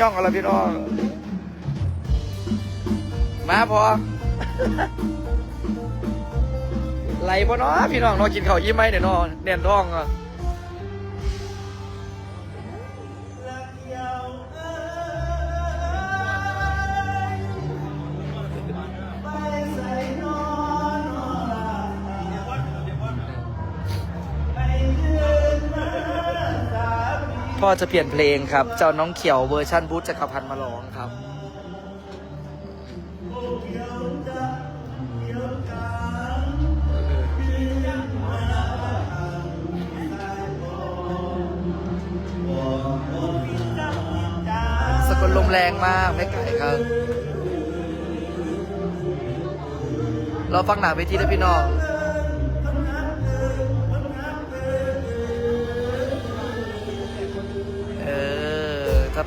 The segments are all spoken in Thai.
ย่องเอาละพี่น้อง มาพอไหลบ่เนาะพี่น้องนาะกินข้าวยิ้มไหมเดี๋ยวเนาะแน่นท้องอะ พ่อจะเปลี่ยนเพลงครับ เจ้าน้องเขียวเวอร์ชันบูธจักรพันธ์มาร้องครับ สกลลมแรงมากไม่ไกลครับ เราฟังหนาเวทีนะพี่น้อง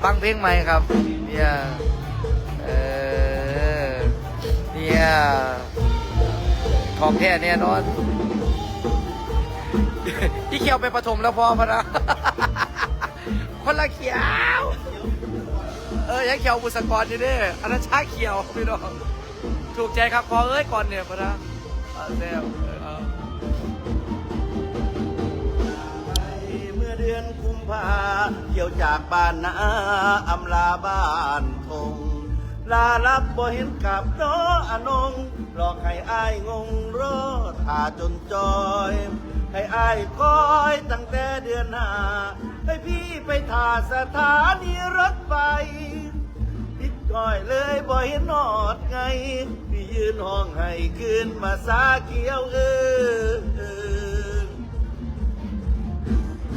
ตั้งเพลงใหม่ครับเนี่ยเออเนี่ยของแท้แน่นอนที่เขียวไปปฐมแล้วพอพะนะคนละเขียว เออยังเขียวบุษกรอยู่ด้ออันนั้นชาเขียวพี่น้องถูกใจครับพอเอ้ยก่อนเนี่ยพะนะเซ่บ ดือนกุมภาเกี่ยวจากบ้านนาอำลาบ้านทง ลารับบ่เห็นกับน้ออนงหลอกให้อายงงรอท่าจนจอย ให้อายคอยตั้งแต่เดือนหน้าให้พี่ไปท่าสถานีรถไฟพิดก้อยเลยบ่เห็นหอดไง พี่ยืนห้องให้คืนมาสาเขียวเออ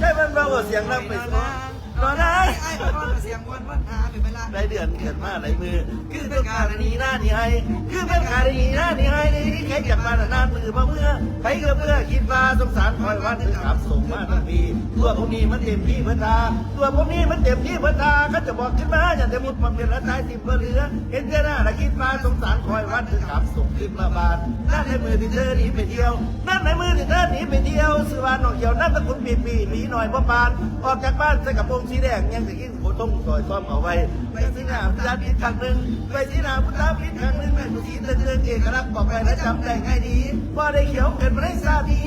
ใช่มันเราเสียงเราไปสอน รอนะไอ้ไอ้ก้อนเสียงวันวันหาเป็นเวลาได้เดือนเกิดมาหลายมือ คือเป็นการณีหน้านี่ให้คือเป็นการณีหน้านี่ให้ในที่แค่จับมานานมือมาเมื่อไปก็เพื่อคิดว่าสงสารคอยวันถึงขับส่งมาทันทีตัวพวกนี้มันเต็มที่เพื่อตาตัวพวกนี้มันเต็มที่เพื่อตาก็จะบอกขึ้นมาอย่าจะมุดมันเป็นละตายสิบเหลือเห็นเจ้าหน้าละคิดว่าสงสารคอยวันถึงขับส่งขึ้นมาบานนั่นในมือที่เธอหนีไปเที่ยวนั่นในมือที่เธอหนีไปเที่ยวสือวานนองเขียวนั่นตะกุนปีปีหนีหน่อยบ่ปานออกจากบ้านใส่กระโปรงสีแดงยังจะกินโคต้มซอยซ้อมเอาไว้ไปสีหนาพุทธาพิษครั้งหนึ่งไปสีหนาพุทธาพิษครั้งหนึ่งแม่กุศลเตือนเอกลักษณ์บอกไปและจำได้ง่ายดีว่าได้เขียวเกิดมาได้ซาดี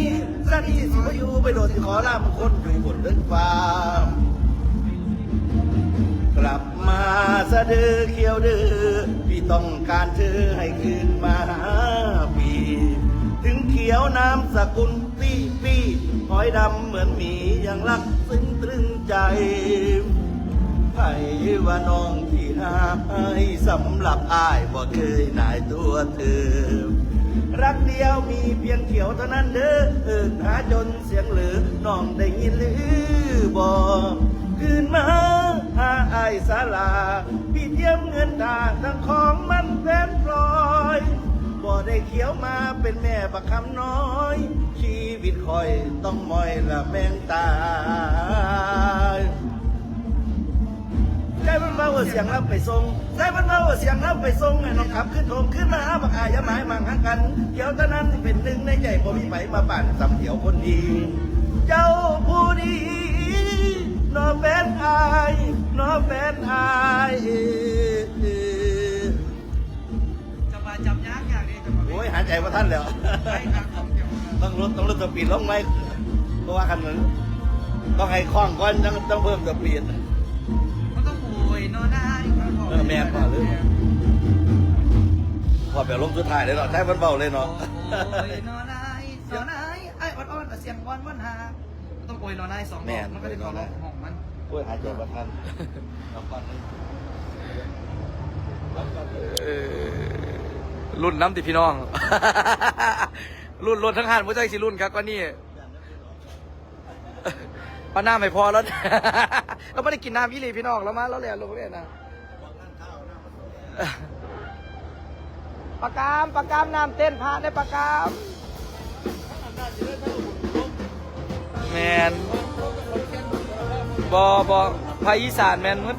ซาดีสิวายูไปโดดสิขอลามคนอยู่บนเดินฟ้ากลับมาสะดือเขียวดือพี่ต้องการเธอให้คืนมาหาปี ถึงเขียวน้ำสกุล หอยดำเหมือนหมียังรักซึ้งตรึงใจไผ่ว่าน้องที่หายสำหรับอ้ายบ่เคยนายตัวเธอ รักเดียวมีเพียงเขียวเท่านั้นเด้อเอินหาจนเสียงหลือน้องได้ยินหรือบ่คืนมาหาไอายสาลาพี่เทียมเงินตาทั้งของมันแพนปลอย บ่ได้เขียวมาเป็นแม่ประคำน้อย ชีวิตคอยต้องมอยละแมงตายใจมันเบาว่าเสียงรับไปส่งใจมันเบาว่าเสียงรับไปส่งให้น้องขับขึ้นโทมขึ้นมาหาบักอายยาหมายมังหักกันเกี่ยวเท่านั้นเป็นหนึ่งในใจบ่มีไปมาปั่นสำเดียวคนดี เจ้าผู้ดีนอแฟนอายนอแฟนอาย หายใจว่าท่านแล้วไม่ครับของเดียวต้องลดต้องลดสปีดลงไหมเพราะว่าคันนั้นต้องให้คล่องก่อนต้องต้องเพิ่มสปีดมันต้องโวยนอนได้เออแม่นกว่าเลยพอแบบลงสุดท้ายเลยเนาะใช้มันเบาเลยเนาะโวยนอนได้นอนได้ไอ้อ่อนๆเสียงวันวันหาต้องโวยนอนได้สองรอบมันก็จะนอนห้องมันโอ้ยหายใจว่าท่านเอาก่อนเลยเออ รุ่นน้ำติพี่น้อง รุ่นรุ่นทั้งหันผู้ใจสิรุ่นครับก็นี่ป้าน้าไม่พอแล้ว เราไม่ได้กินน้ำยี่หลีพี่น้องแล้วมาแล้วแหละลงเรียนนะปากกามปากกามน้ำเต้นพาได้ปากกามแมนบอบอภาคอีสานแมนมึด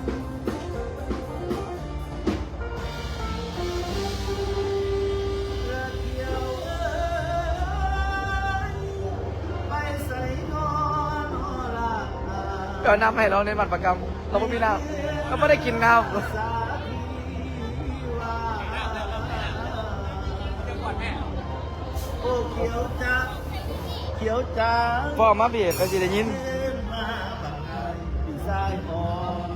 ใส่นอนอลาเดี๋ยวน้ำให้เราในบัตรประกรรมเราไม่มีน้ก็ไม่ได้กินข้าวโอ้เขียวจ้าเขียวจ้าพ่อมาเบียดก็สิได้ยินมาบังไงพี่สายมอง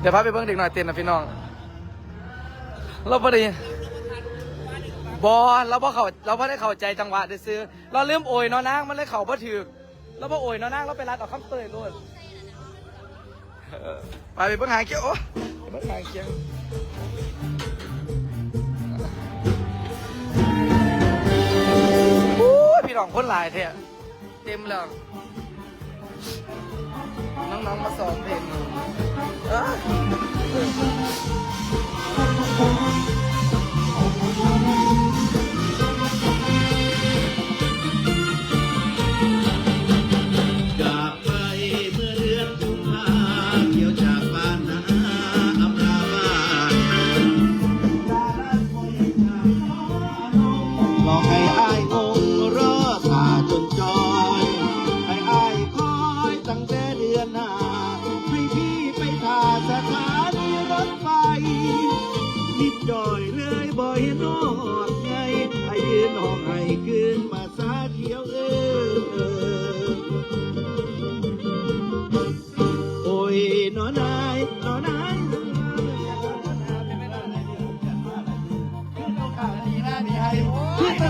เดี๋ยวพาไปเบิ่งเด็กหน่อยเต้นนะพี่น้อง เราไม่ได้บอเราบ่เข้าเราบ่ได้เข้าใจจังหวะได้ซื้อเราลืมโอยเนาะนางมันเลยเข้าบ่ถึกเราบ่โอยเนาะนางเราไปรัดเอาคำเตยโลดเออ ไปไปเบิ่งหางเขียวโอ้ไปเบิ่งหางเขียวโอ้พี่น้องคนหลายเทะเต็มแล้วน้องๆมาสอนเพลง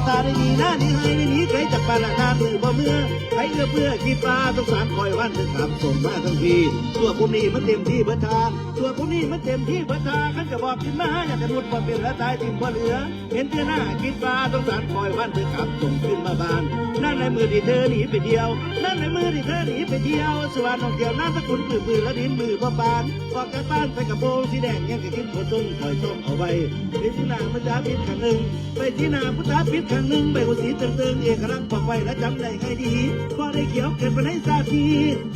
ตาได้ดีหน้าดีให้ไม่หนีไกลจากปานนามือบ่เมื่อใครเอื้อเพื่อคิดปลาต้องสารคอยวันถึงขับส่งมาทั้งทีตัวผมนี่มันเต็มที่เบิดทางตัวผมนี่มันเต็มที่เบิดทางขันจะบอกขึ้นมาอยากจะรุดบ่เป็นและตายทิ้งบ่เหลือ เห็นเธอหน้าคิดปลาต้องสารคอยวันถึงขับส่งขึ้นมาบาน นั่นในมือที่เธอหนีไปเดียว นั่นในมือที่เธอหนีไปเที่ยว สวัสดิ์น้องเกี่ยวน้ำตะกุนปืนปืนและดินมือพ่อปานออกจากบ้านไปกับโบงสีแดงยังกะกินหัวต้นคอยส้มเอาไว้ไปที่นาพุทธาพิษขันหนึ่งไปที่นาพุทธาพิษขันหนึ่งใบหัวสีเติงๆเอกลักษณ์บอกไว้และจำได้ให้ดีพอได้เขียวเกิดไปในซาที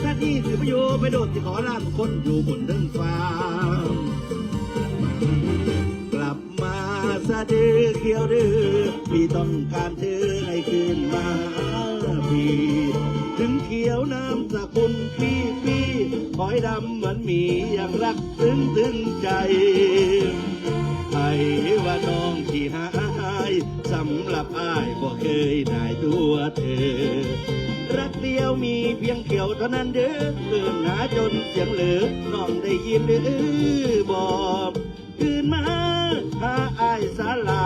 ซาทีถือประโยชน์ไปโดดที่ขอลานคนอยู่บนเดินฟ้ากลับมาสะดือเขียวดื้อพี่ต้องการเธอให้คืนมาพี่ถึงเขียวน้ำสกุลพี่พี่คอยดำเหมือนหมียังรักตึงตึงใจไอ้ว่าน้องที่หา สำหรับอ้ายบ่เคยได้ตัวเธอ รักเดียวมีเพียงเขียวเท่านั้นเด้อเกินหาจนเสียงเหลือน้องได้ยินหรือบอกคืนมาหาอายสาลา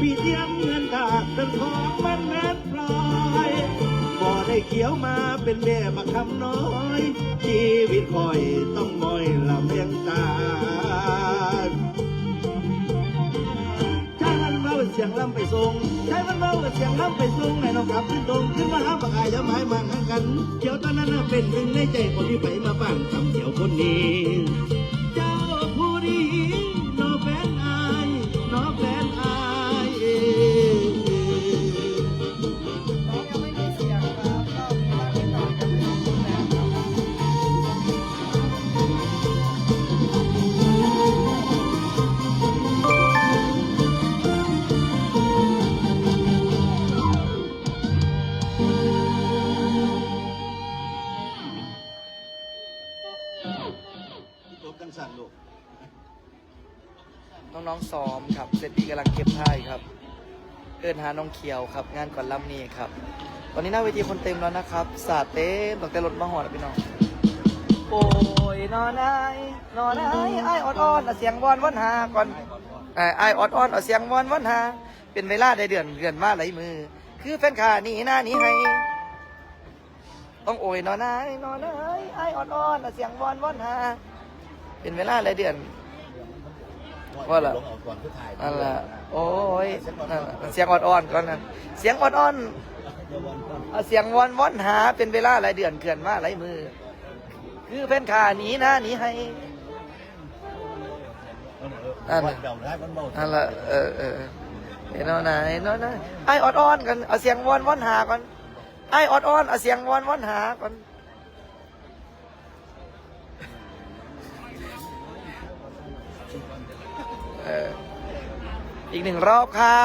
พี่เตรียมเงินถากเป็นของมันแม่นพลอยบ่ได้เขียวมาเป็นแม่บักคำน้อย ชีวิตคอยต้องมอยลำเลียงตา เสียงลำไปส่งใช้มันเบากับเสียงลำไปส่งในน้องกลับขึ้นตรงขึ้นมาหาปากอายจะหมายมันหันกัน เขียวตอนนั้นเป็นหนึ่งในใจคนที่ไปมาบ้านทำเขียวคนนี้ เอินหาน้องเขียวครับ งานก่อนลำนี้ครับตอนนี้หน้าเวทีคนเต็มแล้วนะครับสาดเต็มตั้งแต่รถมาหอดพี่น้องโอ้ยนอนไอ้นอนไอ้ไอ้ออดออนเอาเสียงวอนวอนหาก่อนไอ้ไอ้ออดออนเอาเสียงวอนวอนหา เป็นเวลาได้เดือนเดือนมาไหลายมือ คือแฟนขานี่หน้าหนี้ให้ต้องโอยนอนไอ้นอนไอ้ไอ้ออดออนเอาเสียงวอนวอนหา เป็นเวลาหลายเดือน ว่าล่ะลงเอาก่อนผู้ถ่ายนั่นแหละโอ้ยนั่นล่ะเสียงอ่อนๆก่อนนะเสียงอ่อนๆเอาเสียงวอนวอนหาเป็นเวลาหลายเดือนเกินมาหลายมือ คือเพ่นขาหนีนะหนีให้นั่นวัน่ะนั่นแหละเออเออเห็นเอาไหนเนอาไหนไอ้อ่อนๆกันเอาเสียงวอนวอนหาก่อนไอ้อ่อนๆเอาเสียงวอนวอนหาก่อน อีกหนึ่งรอบค่ะ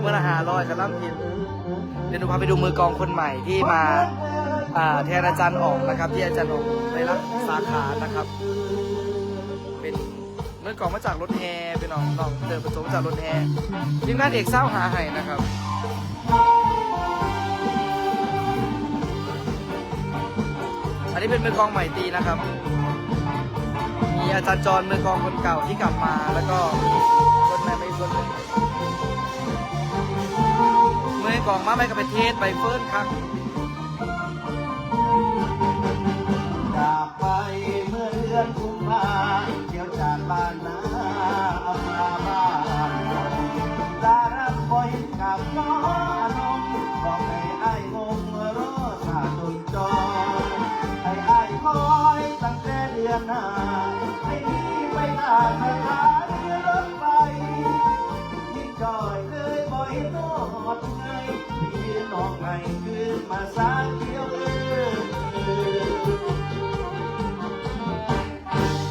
เมื่อละหาร้อยกับล่ำผิดเดี๋ยวดูพาไปดูมือกองคนใหม่ที่มาแทนอาจารย์ออกนะครับ ที่อาจารย์ออกได้รับสาขานะครับ เป็นมือกองมาจากรถแฮเป็นน้องน้องเดินผสมมาจากรถแฮทีมงานเอกเศร้าหาไห้นะครับอันนี้เป็นมือกองใหม่ตีนะครับ มีอาจารย์จรมือกองคนเก่าที่กลับมาแล้วก็คนใหม่ไม่คนหนึ่งมือ กลองมาไม่กับประเทศไปเฟิร์นครับ อดไงที่ยืนออกไงคืนมาสาเกี่ยวเออ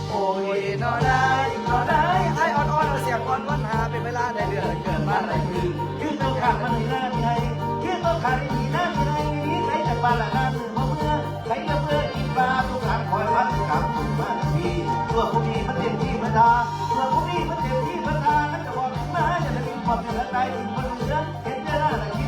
โอ้ยนอได้นอได้ไออ่อนอ่อนเอาเสียงอ่อนวันหาเป็นเวลาได้เดือนเกิดมาได้คืนยืนต้องขาดมันหน้าไงยืนต้องขาดอีหน้าไงใครจะปาละหน้ามือเมื่อใครจะเมื่ออีกบาทุกครั้งคอยวัดกับมาทีตัวผู้นี้มันเต็มที่มันดาตัวผู้นี้มันเต็มที่มันดานั่นจะบอกมาจะได้มีความเจริญใจถึงมันเหลือ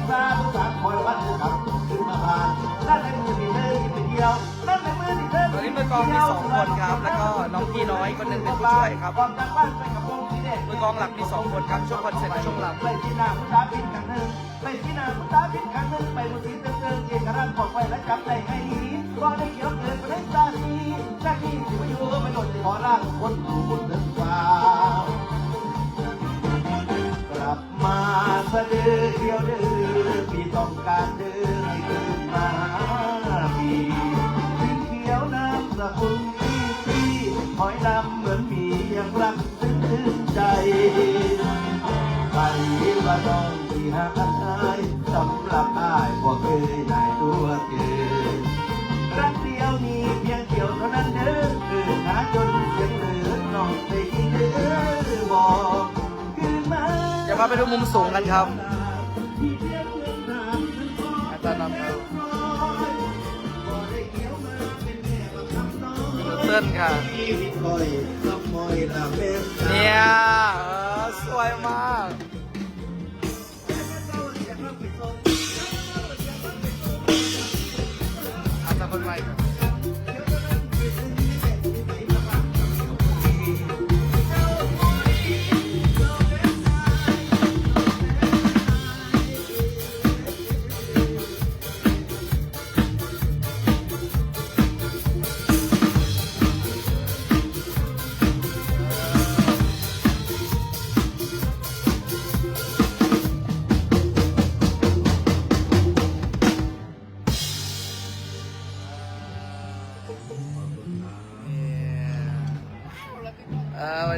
หน้าแต่คิดบาทุกครั้งคอยวัดกับขึ้นมาบานนั่นในมือที่เธอหยิบไปเดียวนั่นในมือที่เธอตอนนี้มือกองมีสองคนครับ แล้วก็น้องพี่น้อยคนหนึ่งเป็นผู้ช่วยครับก่อนจากบ้านไปกับวงสีแดงมือกองหลักมีสองคนครับช่วงคอนเสิร์ตช่วงหลังไปที่นาพุทธาพินกันหนึ่งไปที่นาพุทธาพินกันหนึ่งไปมุสีเติมเติมเอกราชปลอดภัยและจับได้ให้ดีก็ได้เขียวเกิดไปได้ตาดีจากที่ที่าอยู่ไม่หล่นขอร่างคนดูบุญเดินฟ้ากลับมาสะดือเขียวเดือ น้องที่หาอันอายสำหรับอายบ่เคยได้ตัวเกินรักเดียวนี้เพียงเดียวเท่านั้นเด้อคือหาจนเสียงเหลือน้องได้ยินเด้อบอกคืนมาเดี๋ยวพาไปดูมุมสูงกันครับที่เพียงเพื่อนทางฉันก็อาจารย์นำครับบ่ได้เกี่ยวมาเป็นแม่บักคำน้องเติ้ลค่ะชีวิตคอยซับมอยละเม็ดเนี่ยเออสวยมาก อา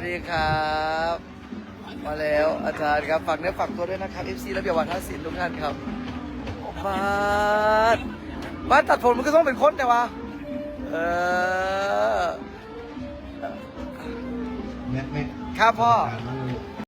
ดีครับ มาแล้วอาจารย์ครับฝากเนื้อฝากตัวด้วยนะครับ FC ระเบียบวัฒนศิลป์ทุกท่านครับบ้านบ้านตัดผมมันก็ต้องเป็นคนแต่ว่าเออแม่แม่ครับพ่อถามมันเลย